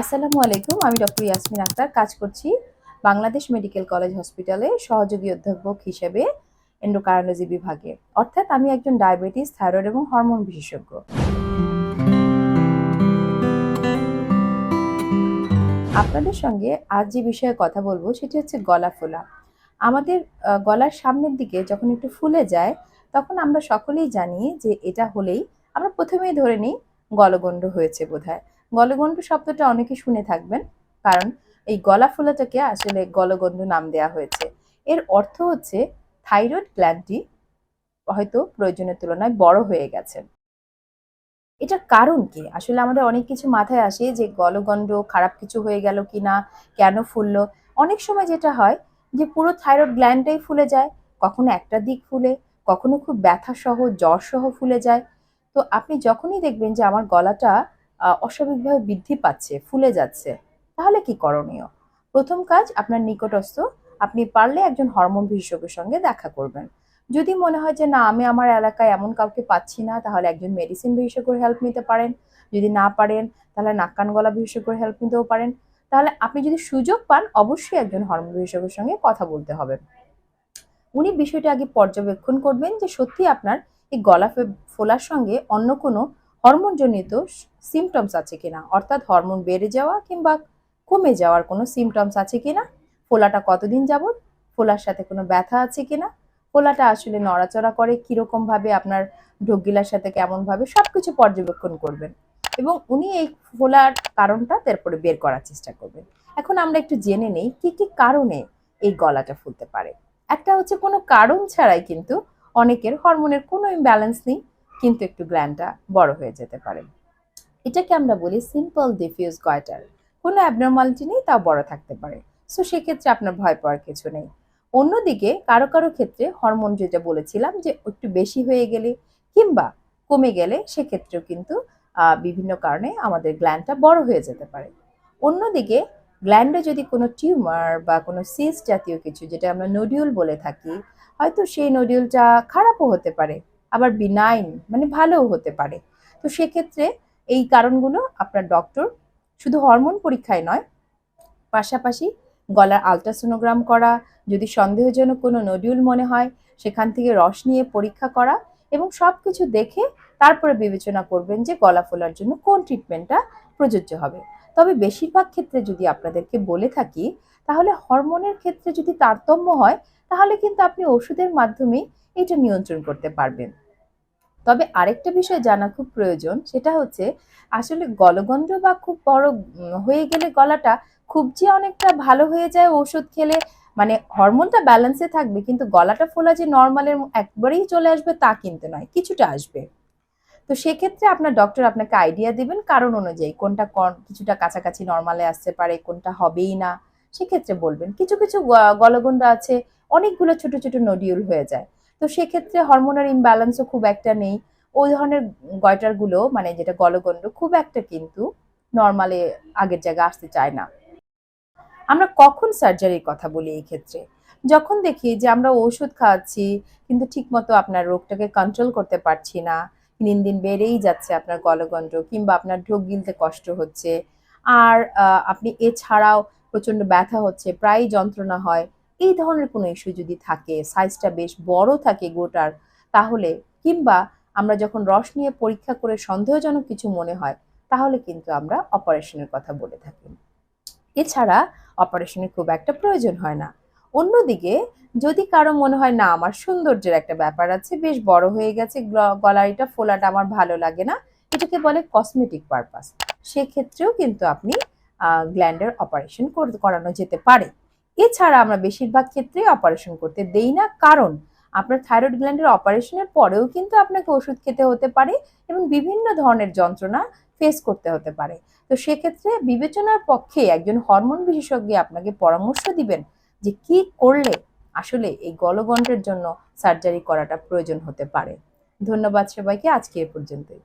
আসসালামু আলাইকুম, আমি ডক্টর ইয়াসমিন আক্তার। কাজ করছি বাংলাদেশ মেডিকেল কলেজ হসপিটালে সহযোগী অধ্যাপক হিসেবে এন্ডোকার্নোলজি বিভাগে। অর্থাৎ আমি একজন ডায়াবেটিস থাইরয়েড এবং হরমোন বিশেষজ্ঞ। আপনাদের সঙ্গে আজ যে বিষয়ে কথা বলব, সেটি হচ্ছে গলা ফোলা। আমাদের গলার সামনের দিকে যখন একটু ফুলে যায়, তখন আমরা সকলেই জানি যে এটা হলেই, আমরা প্রথমেই ধরে নিই গলগণ্ড হয়েছে বোধহয়। গলগণ্ড শব্দটা অনেকে শুনে থাকবেন, কারণ এই গলা ফোলাটাকে আসলে গলগণ্ড নাম দেওয়া হয়েছে। এর অর্থ হচ্ছে থাইরয়েড গ্ল্যান্ডটি হয়তো প্রয়োজনের তুলনায় বড় হয়ে গেছে। এটার কারণ কি? আসলে আমাদের অনেক কিছু মাথায় আসে যে গলগণ্ড খারাপ কিছু হয়ে গেল কিনা, কেন ফুললো? অনেক সময় যেটা হয় যে পুরো থাইরয়েড গ্ল্যান্ডটাই ফুলে যায়, কখনো একটা দিক ফুলে, কখনো খুব ব্যথা সহ জ্বর সহ ফুলে যায়। তো আপনি যখনই দেখবেন যে আমার গলাটা অস্বাভাবিকভাবে বৃদ্ধি পাচ্ছে, ফুলে যাচ্ছে, তাহলে কি করণীয়? প্রথম কাজ, আপনার নিকটস্থ, আপনি পারলে একজন হরমোন বিশেষজ্ঞের সঙ্গে দেখা করবেন। যদি মনে হয় যে, না, আমি আমার এলাকায় এমন কাউকে পাচ্ছি না, তাহলে একজন মেডিসিন বিশেষজ্ঞের হেল্প নিতে পারেন। যদি না পারেন, তাহলে নাক কান গলা বিশেষজ্ঞের হেল্প নিতেও পারেন। তাহলে আপনি যদি সুযোগ পান, অবশ্যই একজন হরমোন বিশেষজ্ঞের সঙ্গে কথা বলতে হবে। উনি বিষয়টা আগে পর্যবেক্ষণ করবেন যে সত্যি আপনার এই গলা ফোলার সঙ্গে অন্য কোনো হরমোনজনিত সিমটমস আছে কিনা? অর্থাৎ হরমোন বেড়ে যাওয়া কিংবা কমে যাওয়ার কোনো সিমটমস আছে কিনা? ফোলাটা কতদিন যাবত ফোলার সাথে কোনো ব্যথা আছে কিনা? ফোলাটা আসলে নড়াচড়া করে কীরকমভাবে আপনার ঢোকগিলার সাথে কেমনভাবে সব কিছু পর্যবেক্ষণ করবেন এবং উনি এই ফোলার কারণটা তারপরে বের করার চেষ্টা করবেন। এখন আমরা একটু জেনে নেই কি কি কারণে এই গলাটা ফুলতে পারে। একটা হচ্ছে কোনো কারণ ছাড়াই কিন্তু অনেকের হরমোনের কোনো ইমব্যালেন্স নেই। কিন্তু একটু গ্ল্যান্ডটা বড় হয়ে যেতে পারে। এটাকে আমরা বলি সিম্পল ডিফিউজ গয়টার কোনো অ্যাবনর্মালিটি নেই, তাও বড় থাকতে পারে। সো সেক্ষেত্রে আপনার ভয় পাওয়ার কিছু নেই। অন্যদিকে, কারও কারও ক্ষেত্রে হরমোন যেটা বলেছিলাম যে একটু বেশি হয়ে গেলে কিংবা কমে গেলে সেক্ষেত্রেও কিন্তু বিভিন্ন কারণে আমাদের গ্ল্যান্ডটা বড় হয়ে যেতে পারে। অন্যদিকে গ্ল্যান্ডে যদি কোনো টিউমার বা কোনো সিস জাতীয় কিছু, যেটা আমরা নডিউল বলে থাকি, হয়তো সেই নডিউলটা খারাপও হতে পারে। আবার বিনাইন মানে ভালোও হতে পারে। তো সেক্ষেত্রে এই কারণগুলো আপনার ডক্টর শুধু হরমোন পরীক্ষায় নয়, পাশাপাশি গলার আলট্রাসোনোগ্রাম করা, যদি সন্দেহজনক কোনো নডিউল মনে হয়, সেখান থেকে রস নিয়ে পরীক্ষা করা এবং সব কিছু দেখে তারপরে বিবেচনা করবেন যে গলা ফোলার জন্য কোন ট্রিটমেন্টটা প্রযোজ্য হবে। তবে বেশিরভাগ ক্ষেত্রে যদি আপনাদেরকে বলে থাকি, তাহলে হরমোনের ক্ষেত্রে যদি তারতম্য হয়, তাহলে কিন্তু আপনি ওষুধের মাধ্যমে এটা নিয়ন্ত্রণ করতে পারবেন। তবে আরেকটা বিষয় জানা খুব প্রয়োজন, সেটা হচ্ছে আসলে গলগণ্ড বা খুব বড় হয়ে গেলে গলাটা খুব যে অনেকটা ভালো হয়ে যায় ওষুধ খেলে মানে হরমোনটা ব্যালেন্সে থাকবে, কিন্তু গলাটা ফোলা যে নর্মালের একবারেই চলে আসবে তা কিন্তু নয়, কিছুটা আসবে। তো সেক্ষেত্রে আপনার ডক্টর আপনাকে আইডিয়া দিবেন কারণ অনুযায়ী কোনটা কন- কিছুটা কাছাকাছি নর্মালে আসতে পারে, কোনটা হবেই না, সেক্ষেত্রে বলবেন। কিছু কিছু গলগণ্ড আছে, অনেকগুলো ছোট ছোট নডিউল হয়ে যায়। তো সেক্ষেত্রে হরমোনাল ইমব্যালেন্সও খুব একটা নেই। ওই ধরনের গয়টারগুলো মানে যেটা গলগণ্ড, খুব একটা কিন্তু নর্মালে আগের জায়গায় আসতে চায় না। আমরা কখন সার্জারির কথা বলি এই ক্ষেত্রে? যখন দেখি যে আমরা ওষুধ খাওয়াচ্ছি কিন্তু ঠিকমতো আপনার রোগটাকে কন্ট্রোল করতে পারছি না, দিন দিন বেড়েই যাচ্ছে আপনার গলগণ্ড, কিংবা আপনার ঢোক গিলতে কষ্ট হচ্ছে। আর আপনি এছাড়াও প্রচণ্ড ব্যথা হচ্ছে, প্রায়ই যন্ত্রণা হয়। এই ধরনের কোনো ইস্যু যদি থাকে সাইজটা বেশ বড় থাকে গোটার, তাহলে কিংবা আমরা যখন রস নিয়ে পরীক্ষা করে সন্দেহজনক কিছু মনে হয়, তাহলে কিন্তু আমরা অপারেশনের কথা বলে থাকি। এছাড়া অপারেশনের খুব একটা প্রয়োজন হয় না। অন্যদিকে যদি কারও মনে হয়, না, আমার সৌন্দর্যের একটা ব্যাপার আছে, বেশ বড় হয়ে গেছে গলারিটা ফোলাটা আমার ভালো লাগে না। এটাকে বলে কসমেটিক পারপাস সেক্ষেত্রেও কিন্তু আপনি গ্ল্যান্ডের অপারেশন করানো যেতে পারে। এছাড়া আমরা বেশিরভাগ ক্ষেত্রে অপারেশন করতে দেই না। কারণ আপনার থাইরয়েড গ্ল্যান্ডের অপারেশনের পরেও কিন্তু আপনাকে ওষুধ খেতে হতে পারে এবং বিভিন্ন ধরনের যন্ত্রণা ফেস করতে হতে পারে। তো সেক্ষেত্রে বিবেচনার পক্ষে একজন হরমোন বিশেষজ্ঞ আপনাকে পরামর্শ দিবেন যে কি করলে আসলে এই গলগণ্ডের জন্য সার্জারি করাটা প্রয়োজন হতে পারে। ধন্যবাদ সবাইকে, আজকে এ পর্যন্তই।